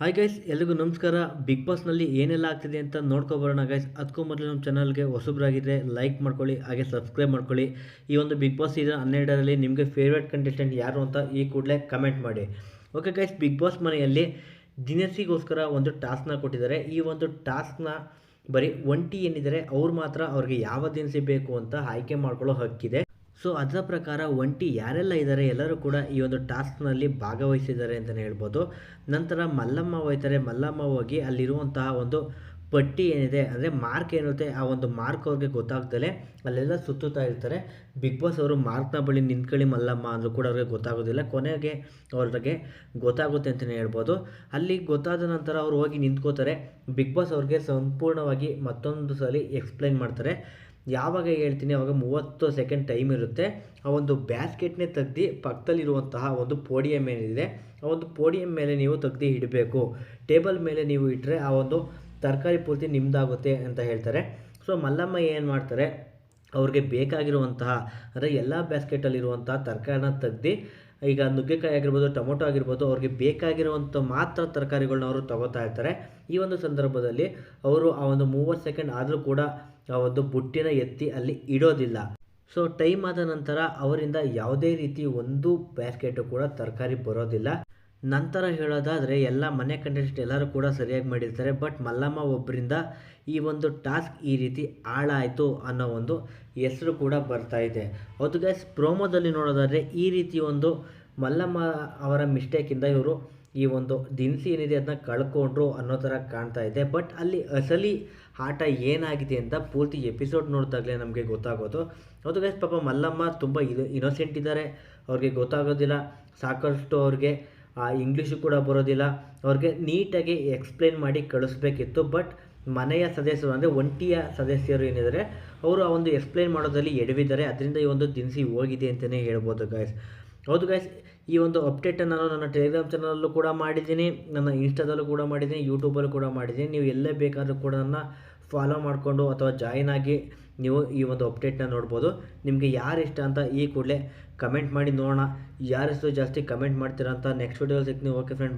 Hi guys ಎಲ್ರಿಗೂ ನಮಸ್ಕಾರ. Big ಬಾಸ್ನಲ್ಲಿ ಏನೆಲ್ಲ ಆಗ್ತಿದೆ ಅಂತ ನೋಡ್ಕೊಬರೋಣ ಗೈಸ್ ಅದಕ್ಕೂ ಮೊದಲು ನಮ್ಮ ಚಾನಲ್ಗೆ ಹೊಸಬ್ರಾಗಿದ್ದರೆ ಲೈಕ್ ಮಾಡ್ಕೊಳ್ಳಿ, ಹಾಗೆ ಸಬ್ಸ್ಕ್ರೈಬ್ ಮಾಡ್ಕೊಳ್ಳಿ. ಈ ಒಂದು ಬಿಗ್ ಬಾಸ್ ಸೀಸನ್ ಹನ್ನೆರಡರಲ್ಲಿ ನಿಮಗೆ ಫೇವ್ರೇಟ್ ಕಂಟೆಸ್ಟೆಂಟ್ ಯಾರು ಅಂತ ಈ ಕೂಡಲೇ ಕಮೆಂಟ್ ಮಾಡಿ. ಓಕೆ ಗೈಸ್ ಬಿಗ್ ಬಾಸ್ ಮನೆಯಲ್ಲಿ ದಿನಸಿಗೋಸ್ಕರ ಒಂದು ಟಾಸ್ಕ್ನ ಕೊಟ್ಟಿದ್ದಾರೆ. ಈ ಒಂದು ಟಾಸ್ಕ್ನ ಬರೀ ಒಂಟಿ ಏನಿದ್ದಾರೆ, ಅವ್ರು ಮಾತ್ರ ಅವ್ರಿಗೆ ಯಾವ ದಿನಸಿ ಬೇಕು ಅಂತ ಆಯ್ಕೆ ಮಾಡ್ಕೊಳ್ಳೋ ಹಕ್ಕಿದೆ. ಸೊ ಅದರ ಪ್ರಕಾರ ಒಂಟಿ ಯಾರೆಲ್ಲ ಇದ್ದಾರೆ ಎಲ್ಲರೂ ಕೂಡ ಈ ಒಂದು ಟಾಸ್ಕ್ನಲ್ಲಿ ಭಾಗವಹಿಸಿದ್ದಾರೆ ಅಂತಲೇ ಹೇಳ್ಬೋದು. ನಂತರ ಮಲ್ಲಮ್ಮ ಹೋಯ್ತಾರೆ ಮಲ್ಲಮ್ಮ ಹೋಗಿ ಅಲ್ಲಿರುವಂತಹ ಒಂದು ಪಟ್ಟಿ ಏನಿದೆ, ಅಂದರೆ ಮಾರ್ಕ್ ಏನಿರುತ್ತೆ, ಆ ಒಂದು ಮಾರ್ಕ್ ಅವ್ರಿಗೆ ಗೊತ್ತಾಗ್ದಲೆ ಅಲ್ಲೆಲ್ಲ ಸುತ್ತುತ್ತಾ ಇರ್ತಾರೆ. ಬಿಗ್ ಬಾಸ್ ಅವರು ಮಾರ್ಕ್ನ ಬಳಿ ನಿಂತ್ಕೊಳ್ಳಿ ಮಲ್ಲಮ್ಮ ಅಂದರೂ ಕೂಡ ಅವ್ರಿಗೆ ಗೊತ್ತಾಗೋದಿಲ್ಲ. ಕೊನೆಗೆ ಅವ್ರಿಗೆ ಗೊತ್ತಾಗುತ್ತೆ ಅಂತಲೇ ಹೇಳ್ಬೋದು. ಅಲ್ಲಿ ಗೊತ್ತಾದ ನಂತರ ಅವ್ರು ಹೋಗಿ ನಿಂತ್ಕೋತಾರೆ. ಬಿಗ್ ಬಾಸ್ ಅವ್ರಿಗೆ ಸಂಪೂರ್ಣವಾಗಿ ಮತ್ತೊಂದು ಸಲ ಎಕ್ಸ್ಪ್ಲೈನ್ ಮಾಡ್ತಾರೆ. ಯಾವಾಗ ಹೇಳ್ತೀನಿ, ಅವಾಗ ಮೂವತ್ತು ಸೆಕೆಂಡ್ ಟೈಮ್ ಇರುತ್ತೆ. ಆ ಒಂದು ಬ್ಯಾಸ್ಕೆಟ್ನೇ ತೆಗ್ದು ಪಕ್ಕದಲ್ಲಿರುವಂತಹ ಒಂದು ಪೋಡಿಯಂ ಏನಿದೆ ಆ ಒಂದು ಪೋಡಿಯಂ ಮೇಲೆ ನೀವು ತೆಗ್ದು ಇಡಬೇಕು. ಟೇಬಲ್ ಮೇಲೆ ನೀವು ಇಟ್ಟರೆ ಆ ಒಂದು ತರಕಾರಿ ಪೂರ್ತಿ ನಿಮ್ಮದಾಗುತ್ತೆ ಅಂತ ಹೇಳ್ತಾರೆ. ಸೊ ಮಲ್ಲಮ್ಮ ಏನು ಮಾಡ್ತಾರೆ, ಅವ್ರಿಗೆ ಬೇಕಾಗಿರುವಂತಹ, ಅಂದರೆ ಎಲ್ಲ ಬ್ಯಾಸ್ಕೆಟಲ್ಲಿರುವಂತಹ ತರಕಾರಿನ ತೆಗ್ದು ಈಗ ನುಗ್ಗೆಕಾಯಿ ಆಗಿರ್ಬೋದು, ಟೊಮೊಟೊ ಆಗಿರ್ಬೋದು, ಅವ್ರಿಗೆ ಬೇಕಾಗಿರುವಂಥ ಮಾತ್ರ ತರಕಾರಿಗಳನ್ನ ಅವರು ತಗೋತಾ ಇರ್ತಾರೆ. ಈ ಒಂದು ಸಂದರ್ಭದಲ್ಲಿ ಅವರು ಆ ಒಂದು ಮೂವತ್ತು ಸೆಕೆಂಡ್ ಆದರೂ ಕೂಡ ಆ ಒಂದು ಬುಟ್ಟಿನ ಎತ್ತಿ ಅಲ್ಲಿ ಇಡೋದಿಲ್ಲ. ಸೊ ಟೈಮ್ ಆದ ನಂತರ ಅವರಿಂದ ಯಾವುದೇ ರೀತಿ ಒಂದು ಬ್ಯಾಸ್ಕೆಟು ಕೂಡ ತರಕಾರಿ ಬರೋದಿಲ್ಲ. ನಂತರ ಹೇಳೋದಾದರೆ, ಎಲ್ಲ ಮನೆ ಕಂಟೆಸ್ಟ್ ಎಲ್ಲರೂ ಕೂಡ ಸರಿಯಾಗಿ ಮಾಡಿರ್ತಾರೆ, ಬಟ್ ಮಲ್ಲಮ್ಮ ಒಬ್ಬರಿಂದ ಈ ಒಂದು ಟಾಸ್ಕ್ ಈ ರೀತಿ ಹಾಳಾಯಿತು ಅನ್ನೋ ಒಂದು ಹೆಸರು ಕೂಡ ಬರ್ತಾ ಇದೆ. ಅದು ಗೈಸ್ ಪ್ರೋಮೋದಲ್ಲಿ ನೋಡೋದಾದರೆ ಈ ರೀತಿ ಒಂದು ಮಲ್ಲಮ್ಮ ಅವರ ಮಿಸ್ಟೇಕಿಂದ ಇವರು ಈ ಒಂದು ದಿನಸಿ ಏನಿದೆ ಅದನ್ನ ಕಳ್ಕೊಂಡ್ರು ಅನ್ನೋ ಥರ ಕಾಣ್ತಾ ಇದೆ. ಬಟ್ ಅಲ್ಲಿ ಅಸಲಿ ಆಟ ಏನಾಗಿದೆ ಅಂತ ಪೂರ್ತಿ ಎಪಿಸೋಡ್ ನೋಡಿದಾಗಲೇ ನಮಗೆ ಗೊತ್ತಾಗೋದು. ಅದು ಗೈಸ್ ಪಾಪ ಮಲ್ಲಮ್ಮ ತುಂಬ ಇನೋಸೆಂಟ್ ಇದ್ದಾರೆ. ಅವ್ರಿಗೆ ಗೊತ್ತಾಗೋದಿಲ್ಲ. ಸಾಕಷ್ಟು ಅವ್ರಿಗೆ ಇಂಗ್ಲೀಷು ಕೂಡ ಬರೋದಿಲ್ಲ. ಅವ್ರಿಗೆ ನೀಟಾಗಿ ಎಕ್ಸ್ಪ್ಲೇನ್ ಮಾಡಿ ಕಳಿಸ್ಬೇಕಿತ್ತು. ಬಟ್ ಮನೆಯ ಸದಸ್ಯರು ಅಂದರೆ ಒಂಟಿಯ ಸದಸ್ಯರು ಏನಿದ್ದಾರೆ ಅವರು ಆ ಒಂದು ಎಕ್ಸ್ಪ್ಲೇನ್ ಮಾಡೋದ್ರಲ್ಲಿ ಎಡವಿದ್ದಾರೆ. ಅದರಿಂದ ಈ ಒಂದು ದಿನಸಿ ಹೋಗಿದೆ ಅಂತಲೇ ಹೇಳ್ಬೋದು ಗಾಯ್ಸ್ ಹೌದು ಗಾಯ್ಸ್ ಈ ಒಂದು ಅಪ್ಡೇಟನ್ನು ನಾನು ನನ್ನ ಟೆಲಿಗ್ರಾಮ್ ಚಾನಲಲ್ಲೂ ಕೂಡ ಮಾಡಿದ್ದೀನಿ. ನನ್ನ ಇನ್ಸ್ಟಾದಲ್ಲೂ ಕೂಡ ಮಾಡಿದ್ದೀನಿ. ಯೂಟ್ಯೂಬಲ್ಲೂ ಕೂಡ ಮಾಡಿದ್ದೀನಿ. ನೀವು ಎಲ್ಲೇ ಬೇಕಾದರೂ ಕೂಡ ನನ್ನ ಫಾಲೋ ಮಾಡಿಕೊಂಡು ಅಥವಾ ಜಾಯಿನ್ ಆಗಿ ನೀವು ಈ ಒಂದು ಅಪ್ಡೇಟ್ನ ನೋಡ್ಬೋದು. ನಿಮಗೆ ಯಾರು ಇಷ್ಟ ಅಂತ ಈ ಕೂಡಲೇ ಕಮೆಂಟ್ ಮಾಡಿ ನೋಡೋಣ. ಯಾರು ಹೆಸರು ಜಾಸ್ತಿ ಕಮೆಂಟ್ ಮಾಡ್ತೀರಾ ಅಂತ ನೆಕ್ಸ್ಟ್ ವೀಡಿಯೋದಲ್ಲಿ ಸಿಗ್ತೀನಿ. Okay friend